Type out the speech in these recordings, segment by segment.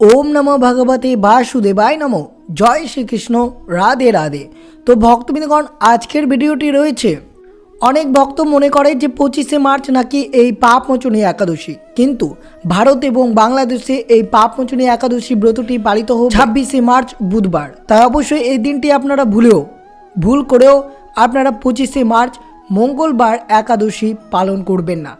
ওম নমো ভগবতে বাসুদেবায় নমো। জয় শ্রীকৃষ্ণ। রাধে রাধে। তো ভক্তবৃন্দগণ, আজকের ভিডিওটি রয়েছে। অনেক ভক্ত মনে করে যে পঁচিশে মার্চ নাকি এই পাপমোচনী একাদশী। কিন্তু ভারত এবং বাংলাদেশে এই পাপমোচনী একাদশী ব্রতটি পালিত হোক ছাব্বিশে মার্চ বুধবার। তাই অবশ্যই এই দিনটি আপনারা ভুলেও, ভুল করেও আপনারা পঁচিশে মার্চ মঙ্গলবার একাদশী পালন করবেন না।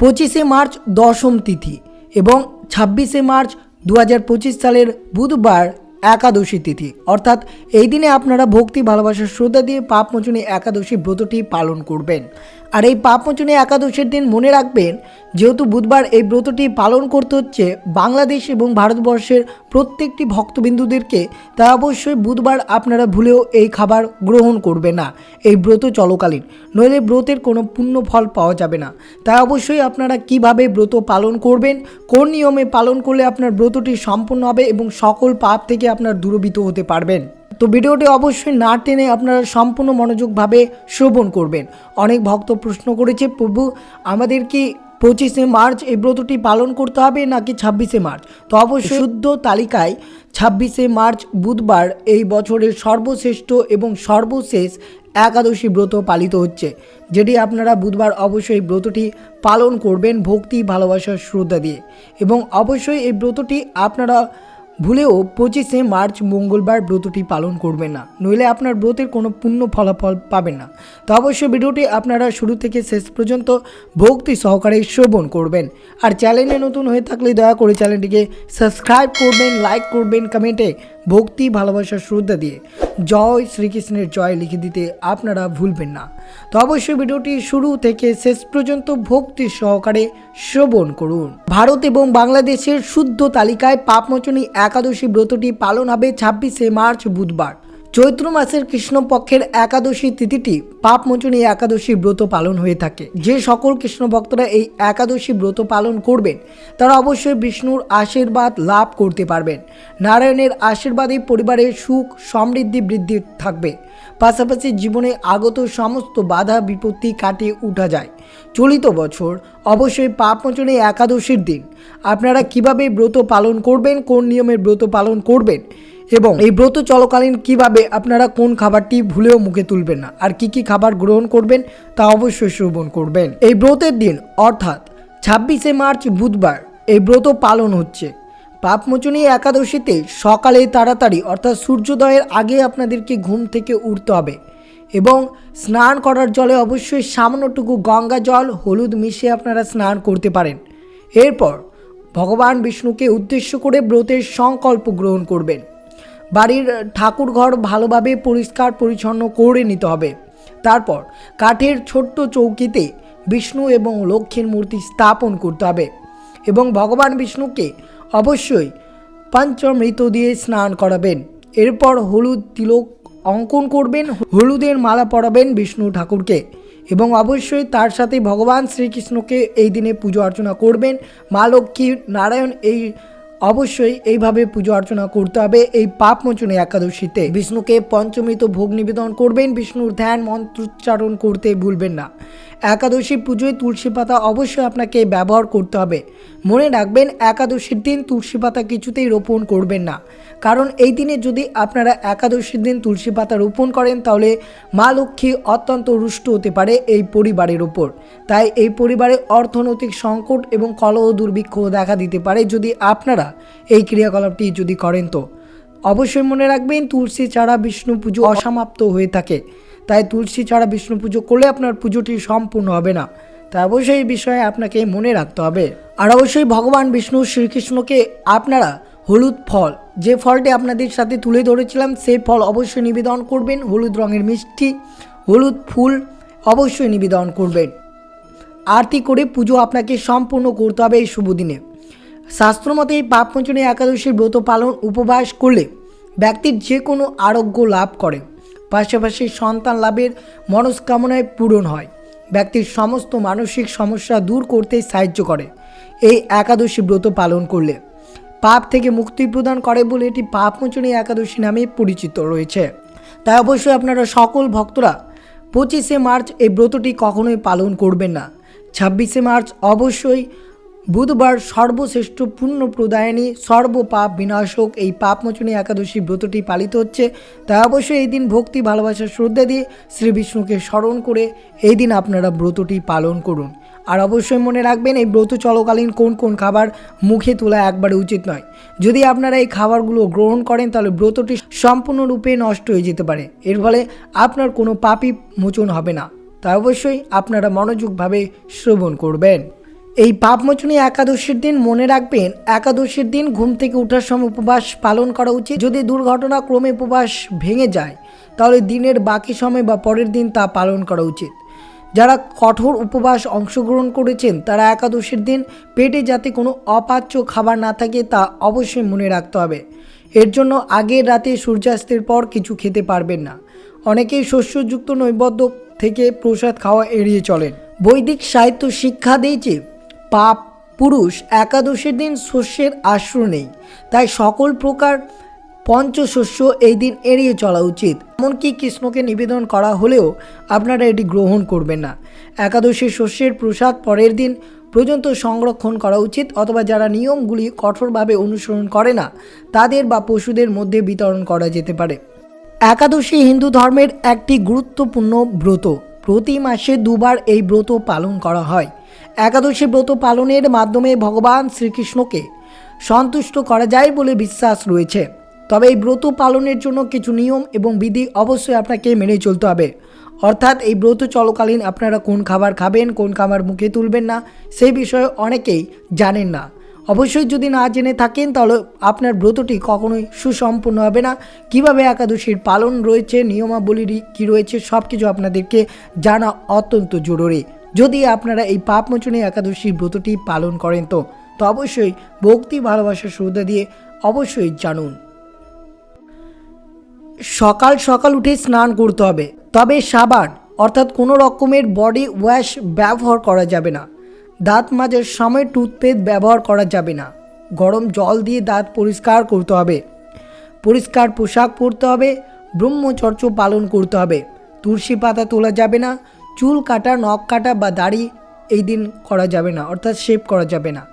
পঁচিশে মার্চ দশম তিথি এবং ছাব্বিশে মার্চ দু হাজার পঁচিশ সালের বুধবার একাদশী তিথি। অর্থাৎ এই দিনে আপনারা ভক্তি, ভালোবাসার শ্রদ্ধা দিয়ে পাপমোচনী একাদশী ব্রতটি পালন করবেন। আর এই পাপমোচনী একাদশীর দিন মনে রাখবেন, যেহেতু বুধবার এই ব্রতটি পালন করতে হচ্ছে বাংলাদেশ এবং ভারতবর্ষের প্রত্যেকটি ভক্তবিন্দুদেরকে তা অবশ্যই বুধবার আপনারা ভুলেও এই খাবার গ্রহণ করবে না। এই ব্রত চলকালীন, নইলে ব্রতের কোনো পুণ্য ফল পাওয়া যাবে না। তাই অবশ্যই আপনারা কীভাবে ব্রত পালন করবেন, কোন নিয়মে পালন করলে আপনার ব্রতটি সম্পূর্ণ হবে এবং সকল পাপ থেকে আপনার দূরবিত হতে পারবেন। তো ভিডিওটি অবশ্যই না টেনে আপনারা সম্পূর্ণ মনোযোগভাবে শ্রবণ করবেন। অনেক ভক্ত প্রশ্ন করেছে, প্রভু, আমাদের কি পঁচিশে মার্চ এই ব্রতটি পালন করতে হবে নাকি ছাব্বিশে মার্চ? তো অবশ্যই শুদ্ধ তালিকায় ছাব্বিশে মার্চ বুধবার এই বছরের সর্বশ্রেষ্ঠ এবং সর্বশেষ একাদশী ব্রত পালিত হচ্ছে, যেটি আপনারা বুধবার অবশ্যই ব্রতটি পালন করবেন ভক্তি ভালোবাসার শ্রদ্ধা দিয়ে। এবং অবশ্যই এই ব্রতটি আপনারা ভুলেও পঁচিশে মার্চ মঙ্গলবার ব্রতটি পালন করবে না। নইলে আপনার ব্রতের কোনো পূর্ণ ফলাফল পাবেন না। তো অবশ্যই ভিডিওটি আপনারা শুরু থেকে শেষ পর্যন্ত ভক্তি সহকারে শ্রবণ করবেন। আর চ্যানেলে নতুন হয়ে থাকলে দয়া করে চ্যানেলটিকে সাবস্ক্রাইব করবেন, লাইক করবেন, কমেন্টে ভক্তি ভালোবাসা শ্রদ্ধা দিয়ে জয় শ্রীকৃষ্ণের জয় লিখে দিতে আপনারা ভুলবেন না। তো অবশ্যই ভিডিওটি শুরু থেকে শেষ পর্যন্ত ভক্তি সহকারে শ্রবণ করুন। ভারত এবং বাংলাদেশের শুদ্ধ তালিকায় পাপমোচনী একাদশী ব্রতটি পালন হবে ছাব্বিশে মার্চ বুধবার। চৈত্র মাসের কৃষ্ণপক্ষের একাদশী তিথিটি পাপমোচনী একাদশী ব্রত পালন হয়ে থাকে। যে সকল কৃষ্ণ ভক্তরা এই একাদশী ব্রত পালন করবেন, তারা অবশ্যই বিষ্ণুর আশীর্বাদ লাভ করতে পারবেন। নারায়ণের আশীর্বাদে পরিবারের সুখ, সমৃদ্ধি, বৃদ্ধি থাকবে। পাশাপাশি জীবনে আগত সমস্ত বাধা, বিপত্তি কাটিয়ে উঠা যায়। চলিত বছর অবশ্যই পাপমোচনী একাদশীর দিন। আপনারা কীভাবে ব্রত পালন করবেন, কোন নিয়মের ব্রত পালন করবেন এবং এই ব্রত চলকালীন কীভাবে আপনারা কোন খাবারটি ভুলেও মুখে তুলবেন না? আর কি কি খাবার গ্রহণ করবেন তা অবশ্যই শ্রবণ করবেন। এই ব্রতের দিন, অর্থাৎ ছাব্বিশে মার্চ বুধবার, এই ব্রত পালন হচ্ছে। পাপমোচনী একাদশীতে সকালে তাড়াতাড়ি, অর্থাৎ সূর্যোদয়ের আগে আপনাদেরকে ঘুম থেকে উঠতে হবে এবং স্নান করার জলে অবশ্যই সামান্যটুকু গঙ্গা জল, হলুদ মিশিয়ে আপনারা স্নান করতে পারেন। এরপর ভগবান বিষ্ণুকে উদ্দেশ্য করে ব্রতের সংকল্প গ্রহণ করবেন। বাড়ির ঠাকুর ঘর ভালোভাবে পরিষ্কার পরিচ্ছন্ন করে নিতে হবে। তারপর কাঠের ছোট্ট চৌকিতে বিষ্ণু এবং লক্ষ্মীর মূর্তি স্থাপন করতে হবে এবং ভগবান বিষ্ণুকে অবশ্যই পঞ্চমৃত দিয়ে স্নান করাবেন। এরপর হলুদ তিলক অঙ্কন করবেন, হলুদের মালা পরাবেন বিষ্ণু ঠাকুরকে এবং অবশ্যই তার সাথে ভগবান শ্রীকৃষ্ণকে এই দিনে পুজো অর্চনা করবেন। মা লক্ষ্মী নারায়ণ এই অবশ্যই এইভাবে পুজো অর্চনা করতে হবে। এই পাপ মোচনে একাদশীতে বিষ্ণুকে পঞ্চমৃত ভোগ নিবেদন করবেন। বিষ্ণুর ধ্যান, মন্ত্রোচ্চারণ করতে ভুলবেন না। একাদশী পুজোয় তুলসী পাতা অবশ্যই আপনাকে ব্যবহার করতে হবে। মনে রাখবেন, একাদশীর দিন তুলসী পাতা কিছুতেই রোপণ করবেন না। কারণ এই দিনে যদি আপনারা একাদশীর দিন তুলসী পাতা রোপণ করেন, তাহলে মা লক্ষ্মী অত্যন্ত রুষ্ট হতে পারে এই পরিবারের ওপর। তাই এই পরিবারে অর্থনৈতিক সংকট এবং কলহ দুর্ভিক্ষ দেখা দিতে পারে যদি আপনারা এই ক্রিয়াকলাপটি যদি করেন তো। অবশ্যই মনে রাখবেন, তুলসী ছাড়া বিষ্ণু পুজো অসমাপ্ত হয়ে থাকে। তাই তুলসী ছাড়া বিষ্ণু পুজো করলে আপনার পুজোটি সম্পূর্ণ হবে না। তাই অবশ্যই এই বিষয়ে আপনাকে মনে রাখতে হবে। আর অবশ্যই ভগবান বিষ্ণু শ্রীকৃষ্ণকে আপনারা হলুদ ফল, যে ফলটি আপনাদের সাথে তুলে ধরেছিলাম, সেই ফল অবশ্যই নিবেদন করবেন। হলুদ রঙের মিষ্টি, হলুদ ফুল অবশ্যই নিবেদন করবেন। আরতি করে পুজো আপনাকে সম্পূর্ণ করতে হবে এই শুভ দিনে। শাস্ত্রমতে এই পাপমোচনী একাদশীর ব্রত পালন, উপবাস করলে ব্যক্তির যে কোনো আরোগ্য লাভ করে। পাশাপাশি সন্তান লাভের মনস্কামনায় পূরণ হয়। ব্যক্তির সমস্ত মানসিক সমস্যা দূর করতে সাহায্য করে। এই একাদশী ব্রত পালন করলে পাপ থেকে মুক্তি প্রদান করে বলে এটি পাপমোচনী একাদশী নামে পরিচিত রয়েছে। তাই অবশ্যই আপনারা সকল ভক্তরা পঁচিশে মার্চ এই ব্রতটি কখনোই পালন করবেন না। ছাব্বিশে মার্চ অবশ্যই বুধবার সর্বশ্রেষ্ঠ পুণ্য প্রদায়নী, সর্বপাপ বিনাশক এই পাপমোচনী একাদশী ব্রতটি পালিত হচ্ছে। তাই অবশ্যই এই দিন ভক্তি ভালোবাসা শ্রদ্ধা দিয়ে শ্রী বিষ্ণুকে স্মরণ করে এই দিন আপনারা ব্রতটি পালন করুন। আর অবশ্যই মনে রাখবেন, এই ব্রত চলাকালীন কোন কোন খাবার মুখে তোলা একবারে উচিত নয়। যদি আপনারা এই খাবারগুলো গ্রহণ করেন, তাহলে ব্রতটি সম্পূর্ণরূপে নষ্ট হয়ে যেতে পারে। এর ফলে আপনার কোনো পাপই মোচন হবে না। তাই অবশ্যই আপনারা মনোযোগভাবে শ্রবণ করবেন। এই পাপমোচনী একাদশীর দিন মনে রাখবেন, একাদশীর দিন ঘুম থেকে ওঠার সময় উপবাস পালন করা উচিত। যদি দুর্ঘটনা ক্রমে উপবাস ভেঙে যায়, তাহলে দিনের বাকি সময় বা পরের দিন তা পালন করা উচিত। যারা কঠোর উপবাস অংশগ্রহণ করেছেন, তারা একাদশীর দিন পেটে যাতে কোনো অপাচ্য খাবার না থাকে, তা অবশ্যই মনে রাখতে হবে। এর জন্য আগের রাতে সূর্যাস্তের পর কিছু খেতে পারবেন না। অনেকেই শস্যযুক্ত নৈবদ্য থেকে প্রসাদ খাওয়া এড়িয়ে চলেন। বৈদিক সাহিত্য শিক্ষা দিয়েছে পাপ পুরুষ একাদশীর দিন শস্যের আশ্রয় নেই। তাই সকল প্রকার পঞ্চশস্য এই দিন এড়িয়ে চলা উচিত। এমনকি কৃষ্ণকে নিবেদন করা হলেও আপনারা এটি গ্রহণ করবেন না। একাদশী শস্যের প্রসাদ পরের দিন পর্যন্ত সংরক্ষণ করা উচিত অথবা যারা নিয়মগুলি কঠোরভাবে অনুসরণ করে না, তাদের বা পশুদের মধ্যে বিতরণ করা যেতে পারে। একাদশী হিন্দু ধর্মের একটি গুরুত্বপূর্ণ ব্রত। প্রতি মাসে দুবার এই ব্রত পালন করা হয়। একাদশী ব্রত পালনের মাধ্যমে ভগবান শ্রীকৃষ্ণকে সন্তুষ্ট করা যায় বলে বিশ্বাস রয়েছে। তবে এই ব্রত পালনের জন্য কিছু নিয়ম এবং বিধি অবশ্যই আপনাকে মেনে চলতে হবে। অর্থাৎ এই ব্রত চলকালীন আপনারা কোন খাবার খাবেন, কোন খাবার মুখে তুলবেন না, সেই বিষয়ে অনেকেই জানেন না। অবশ্যই যদি না জেনে থাকেন, তাহলে আপনার ব্রতটি কখনোই সুসম্পন্ন হবে না। কীভাবে একাদশীর পালন রয়েছে নিয়মাবলী কী রয়েছে সব কিছু আপনাদেরকে জানা অত্যন্ত জরুরি। যদি আপনারা এই পাপমোচনী একাদশীর ব্রতটি পালন করেন তো তো অবশ্যই ভক্তি ভালোবাসা শ্রদ্ধা দিয়ে অবশ্যই জানুন। সকাল সকাল উঠে স্নান করতে হবে। তবে সাবান, অর্থাৎ কোনো রকমের বডি ওয়াশ ব্যবহার করা যাবে না। দাঁত মাজার সময় টুথপেস্ট ব্যবহার করা যাবে না। গরম জল দিয়ে দাঁত পরিষ্কার করতে হবে। পরিষ্কার পোশাক পরতে হবে। ব্রহ্মচর্য পালন করতে হবে। তুলসী পাতা তোলা যাবে না। চুল কাটা নখ কাটা বা দাড়ি এই দিন করা যাবে না অর্থাৎ শেভ করা যাবে না।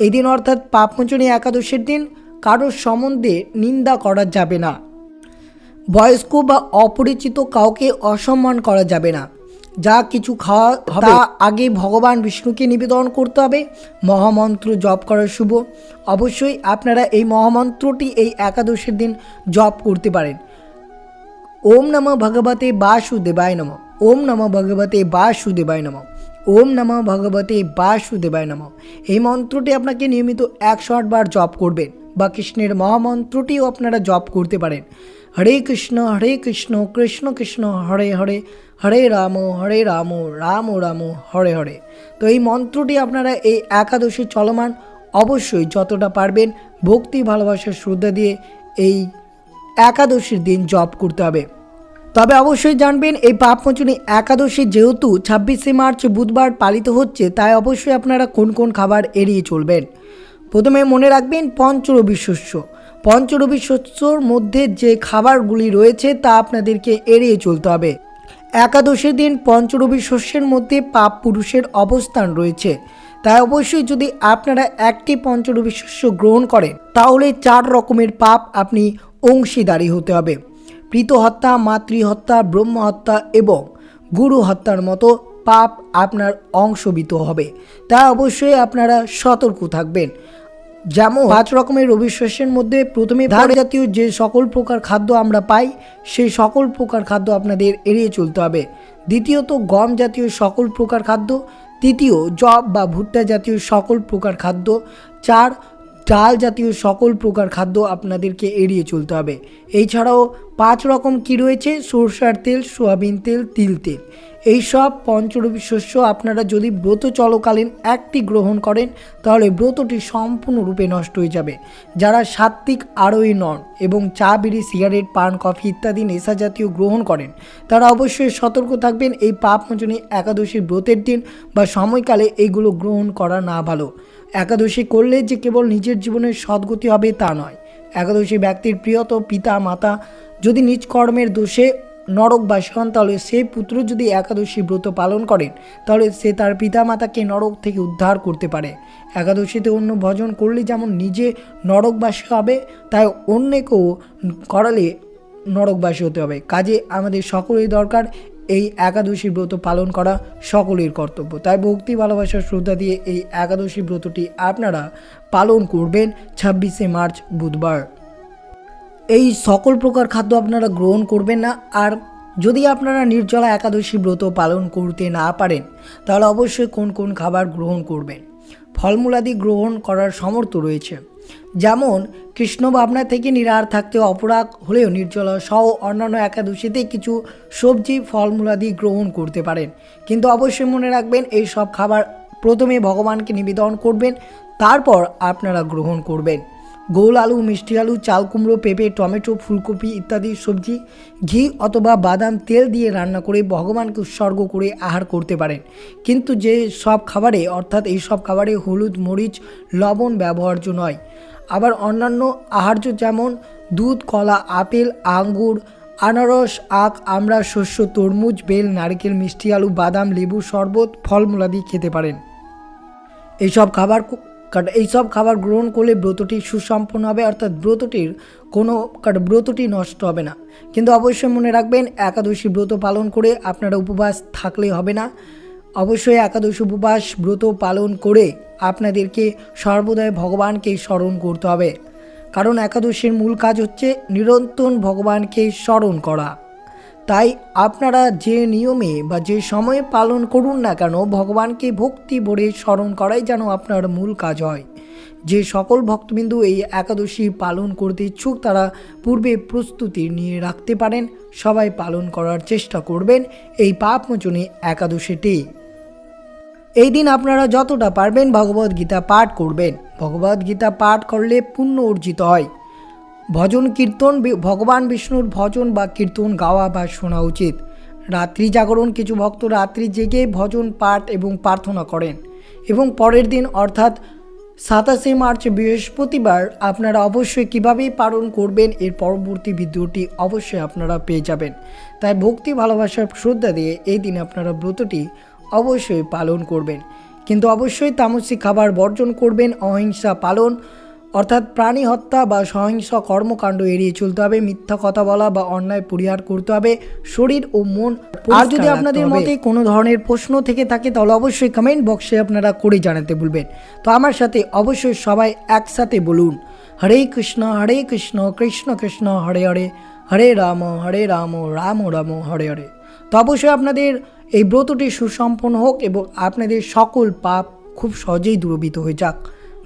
এই দিন অর্থাৎ পাপমোচনী একাদশীর দিন কারোর সম্বন্ধে নিন্দা করা যাবে না। বয়স্ক বা অপরিচিত কাউকে অসম্মান করা যাবে না। যা কিছু খাওয়া তা আগে ভগবান বিষ্ণুকে নিবেদন করতে হবে। মহামন্ত্র জপ করা শুভ। অবশ্যই আপনারা এই মহামন্ত্রটি এই একাদশীর দিন জপ করতে পারেন। ওম নম ভগবতে বাসুদেবায় নম। ওম নম ভগবতে বাসুদেবায় নম। ওম নম ভগবতে বাসুদেবায় নম। এই মন্ত্রটি আপনাকে নিয়মিত একশো আটবার জপ করবেন বা কৃষ্ণের মহামন্ত্রটিও আপনারা জপ করতে পারেন। হরে কৃষ্ণ হরে কৃষ্ণ কৃষ্ণ কৃষ্ণ, হরে হরে হরে রাম হরে রাম রাম রাম, হরে হরে। তো এই মন্ত্রটি আপনারা এই একাদশী চলমান অবশ্যই যতটা পারবেন ভক্তি ভালোবাসার শ্রদ্ধা দিয়ে এই একাদশীর দিন জপ করতে হবে। তবে অবশ্যই জানবেন, এই পাপমোচনী একাদশী যেহেতু ছাব্বিশে মার্চ বুধবার পালিত হচ্ছে, তাই অবশ্যই আপনারা কোন কোন খাবার এড়িয়ে চলবেন? প্রথমে মনে রাখবেন পঞ্চরবি শস্য। পঞ্চরবি শস্যর মধ্যে যে খাবারগুলি রয়েছে, তা আপনাদেরকে এড়িয়ে চলতে হবে। একাদশীর দিন পঞ্চরবি শস্যের মধ্যে পাপ পুরুষের অবস্থান রয়েছে। তাই অবশ্যই যদি আপনারা একটি পঞ্চরবি শস্য গ্রহণ করেন, তাহলে চার রকমের পাপ আপনি অংশীদারি হতে হবে। প্রীত মাতৃহত্যা ব্রহ্মহত্যা এবং গুরু হত্যার মতো পাপ আপনার অংশবিত হবে। তা অবশ্যই আপনারা সতর্ক থাকবেন। যেমন পাঁচ রকমের রবি শস্যের মধ্যে প্রথমে ধান জাতীয় যে সকল প্রকার খাদ্য আমরা পাই সেই সকল প্রকার খাদ্য আপনাদের এড়িয়ে চলতে হবে। দ্বিতীয়ত গম জাতীয় সকল প্রকার খাদ্য। তৃতীয় জব বা ভুট্টা জাতীয় সকল প্রকার খাদ্য। চার ডাল জাতীয় সকল প্রকার খাদ্য আপনাদেরকে এড়িয়ে চলতে হবে। এছাড়াও পাঁচ রকম কি রয়েছে? সরষার তেল, সোয়াবিন তেল, তিল তেল। এই সব পঞ্চরবি শস্য আপনারা যদি ব্রত চলকালীন একটি গ্রহণ করেন, তাহলে ব্রতটি সম্পূর্ণরূপে নষ্ট হয়ে যাবে। যারা সাত্ত্বিক আরোহী নন এবং চা, বিড়ি, সিগারেট, পান, কফি ইত্যাদি নেশা জাতীয় গ্রহণ করেন, তারা অবশ্যই সতর্ক থাকবেন। এই পাপমোচনী একাদশীর ব্রতের দিন বা সময়কালে এইগুলো গ্রহণ করা না ভালো। একাদশী করলে যে কেবল নিজের জীবনের সদ্গতি হবে তা নয়। একাদশী ব্যক্তির প্রিয়ত পিতা, মাতা যদি নিজ কর্মের দোষে নরকবাসী হন তাহলে সেই পুত্র যদি একাদশী ব্রত পালন করেন, তাহলে সে তার পিতামাতাকে নরক থেকে উদ্ধার করতে পারে। একাদশীতে অন্য ভজন করলে যেমন নিজে নরকবাসী হবে, তাই অন্যকেও করালে নরকবাসী হতে হবে। কাজে আমাদের সকলেই দরকার এই একাদশী ব্রত পালন করা সকলের কর্তব্য। তাই ভক্তি ভালোবাসার শ্রদ্ধা দিয়ে এই একাদশী ব্রতটি আপনারা পালন করবেন ছাব্বিশে মার্চ বুধবার। এই সকল প্রকার খাদ্য আপনারা গ্রহণ করবেন না। আর যদি আপনারা নির্জলা একাদশী ব্রত পালন করতে না পারেন, তাহলে অবশ্যই কোন কোন খাবার গ্রহণ করবেন। ফলমূলাদি গ্রহণ করার সামর্থ্য রয়েছে। যেমন কৃষ্ণ ভাবনা থেকে নিরাহার থাকতে অপরাগ হলেও নির্জলা সহ অন্যান্য একাদশীতে কিছু সবজি ফলমূলাদি গ্রহণ করতে পারেন। কিন্তু অবশ্যই মনে রাখবেন, এই সব খাবার প্রথমে ভগবানকে নিবেদন করবেন, তারপর আপনারা গ্রহণ করবেন। গোল আলু, মিষ্টি আলু, চাল কুমড়ো, পেঁপে, টমেটো, ফুলকপি ইত্যাদি সবজি, ঘি অথবা বাদাম, তেল দিয়ে রান্না করে ভগবানকে উৎসর্গ করে আহার করতে পারেন। কিন্তু যে সব খাবারে, অর্থাৎ এই সব খাবারে হলুদ, মরিচ, লবণ ব্যবহার্য নয়। আবার অন্যান্য আহার্য যেমন দুধ, কলা, আপেল, আঙ্গুর, আনারস, আখ আমরা শস্য, তরমুজ, বেল, নারকেল, মিষ্টি আলু, বাদাম, লেবু, শরবত ফলমূলাদি খেতে পারেন। এইসব খাবার কু- কাট এইসব খাবার গ্রহণ করলে ব্রতটি সুসম্পন্ন হবে, অর্থাৎ ব্রতটির কোনো কাট ব্রতটি নষ্ট হবে না। কিন্তু অবশ্যই মনে রাখবেন, একাদশী ব্রত পালন করে আপনারা উপবাস থাকলে হবে না। অবশ্যই একাদশী উপবাস ব্রত পালন করে আপনাদেরকে সর্বদাই ভগবানকে স্মরণ করতে হবে। কারণ একাদশীর মূল কাজ হচ্ছে নিরন্তর ভগবানকে স্মরণ করা। তাই আপনারা যে নিয়মে বা যে সময়ে পালন করুন না কেন, ভগবানকে ভক্তি ভরে স্মরণ করাই যেন আপনার মূল কাজ হয়। যে সকল ভক্তবিন্দু এই একাদশী পালন করতে ইচ্ছুক, তারা পূর্বে প্রস্তুতি নিয়ে রাখতে পারেন, সবাই পালন করার চেষ্টা করবেন এই পাপমোচনী একাদশীটি এই দিন আপনারা যতটা পারবেন ভগবদ্গীতা পাঠ করবেন। ভগবদ্গীতা পাঠ করলে পুণ্য অর্জিত হয়। ভজন কীর্তন ভগবান বিষ্ণুর ভজন বা কীর্তন গাওয়া বা শোনা উচিত। রাত্রি জাগরণ কিছু ভক্ত রাত্রি জেগে ভজন পাঠ এবং প্রার্থনা করেন। এবং পরের দিন, অর্থাৎ সাতাশে মার্চ বৃহস্পতিবার, আপনারা অবশ্যই কীভাবে পালন করবেন, এর পরবর্তী ভিডিওটি অবশ্যই আপনারা পেয়ে যাবেন। তাই ভক্তি ভালোবাসার শ্রদ্ধা দিয়ে এই দিন আপনারা ব্রতটি অবশ্যই পালন করবেন। কিন্তু অবশ্যই তামসিক খাবার বর্জন করবেন, অহিংসা পালন অর্থাৎ প্রাণী হত্যা বা সহিংস কর্মকাণ্ড এড়িয়ে চলতে হবে মিথ্যা কথা বলা বা অন্যায় পরিহার করতে হবে শরীর ও মন আর যদি আপনাদের মতে কোনো ধরনের প্রশ্ন থেকে থাকে তাহলে অবশ্যই কমেন্ট বক্সে আপনারা করে জানাতে বলবেন তো আমার সাথে অবশ্যই সবাই একসাথে বলুন। হরে কৃষ্ণ হরে কৃষ্ণ কৃষ্ণ কৃষ্ণ হরে হরে হরে রাম হরে রাম রাম রাম হরে হরে। তো অবশ্যই আপনাদের এই ব্রতটি সুসম্পন্ন হোক এবং আপনাদের সকল পাপ খুব সহজেই দূরবিত হয়ে যাক।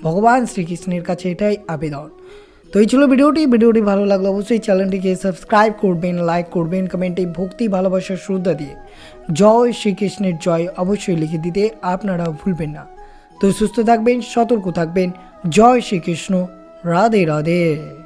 ভগবান শ্রীকৃষ্ণের কাছে এটাই আবেদন। তো এই ছিল ভিডিওটি। ভিডিওটি ভালো লাগলে অবশ্যই চ্যানেলটিকে সাবস্ক্রাইব করবেন, লাইক করবেন, কমেন্টে ভক্তি ভালোবাসার শ্রদ্ধা দিয়ে জয় শ্রীকৃষ্ণের জয় অবশ্যই লিখে দিতে আপনারা ভুলবেন না। তো সুস্থ থাকবেন, সতর্ক থাকবেন। জয় শ্রীকৃষ্ণ। রাধে রাধে।